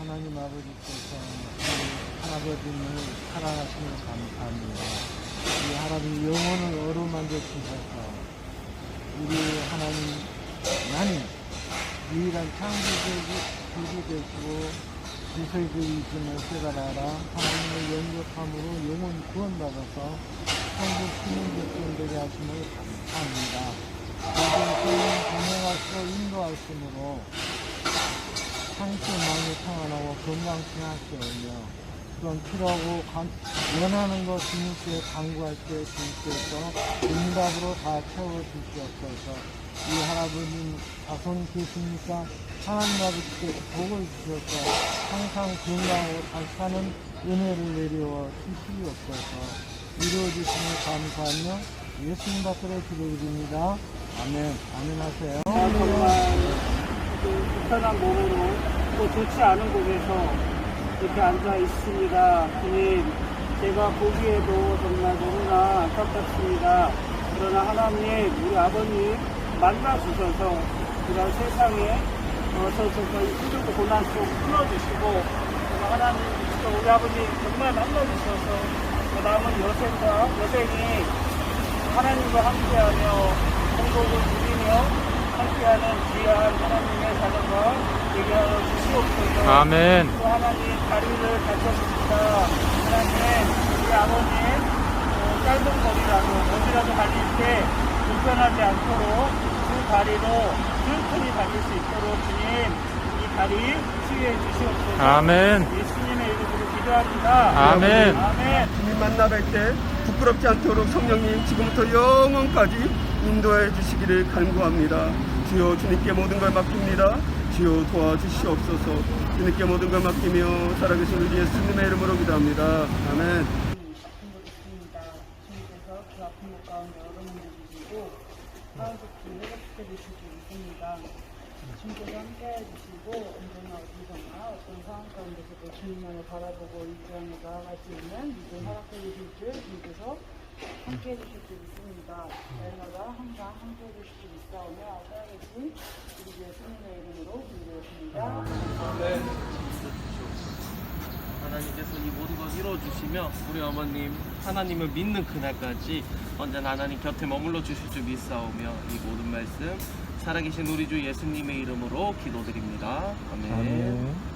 하나님 아버지께서 할아버지를 사랑하시며 감사합니다. 우리 할아버지 영혼을 어루만져 주셔서 우리 하나님 나는 유일한 창조주이 되시고 지설주의심을 깨달아라 하나님의 영접함으로 영혼 구원받아서 천국 시민 백성되게 하심을 감사합니다. 모든 건행하시고 인도하심으로 마음이 평안하고 건강케 하시오며 그런 필요하고 간- 원하는 것 주님께 강구할 때 주님께서 응답으로 다 채워 주시옵소서 이 할아버님 자손 계십니까? 하나님 아버지께서 복을 주셔서 항상 건강하고 잘 사는 은혜를 내려 주시옵소서 이루어주시면 감사하며 예수님 받들어 기도드립니다. 아멘. 아멘 하세요. 아, 그 불편한 몸으로 또 좋지 않은 곳에서 이렇게 앉아 있습니다. 주님, 제가 보기에도 정말 너무나 안타깝습니다. 그러나 하나님, 우리 아버님 만나주셔서 이런 세상에 어서 정말 힘들고 고난 속 풀어주시고 하나님, 또 우리 아버님 정말 만나주셔서 그 남은 여생과 여생이 하나님과 함께하며 행복을 누리며 함께하는 귀한 하나님의 자녀가 되게 하여 주시옵소서. 아멘. 또 하나님 다리를 다쳤습니다. 하나님 우리 아버님 어, 짧은 거리라도 어디라도 달릴 때 불편하지 않도록 그 다리로 튼튼히 달릴 수 있도록 주님 이 다리 치유해 주시옵소서. 아멘. 예수님의 이름으로 기도합니다. 아멘. 아멘. 주님 만나 뵐때 부끄럽지 않도록 성령님 지금부터 영원까지 인도해 주시기를 간구합니다. 주여 주님께 모든 걸 맡깁니다. 주여 도와주시옵소서. 주님께 모든 걸 맡기며 살아계신 우리 예수님의 이름으로 기도합니다. 아멘. 주님께서 그. 주님께서 함께해 주시고 언제나 어디서나 어떤 상황 가운데서도 주님만을 바라보고 일주일에 나아갈 수 있는 믿음 허락해 주실 줄 주님께서 함께해 주실 줄 믿습니다. 날마다 항상 함께해 주실 줄 믿사오며 살아계신 우리 예수님의 이름으로 기도했습니다. 하나님께서 이 모든 걸 이루어주시며 우리 어머님 하나님을 믿는 그날까지 언제나 하나님 곁에 머물러 주실 줄 믿사오며 이 모든 말씀 살아계신 우리 주 예수님의 이름으로 기도드립니다. 아멘. 아멘.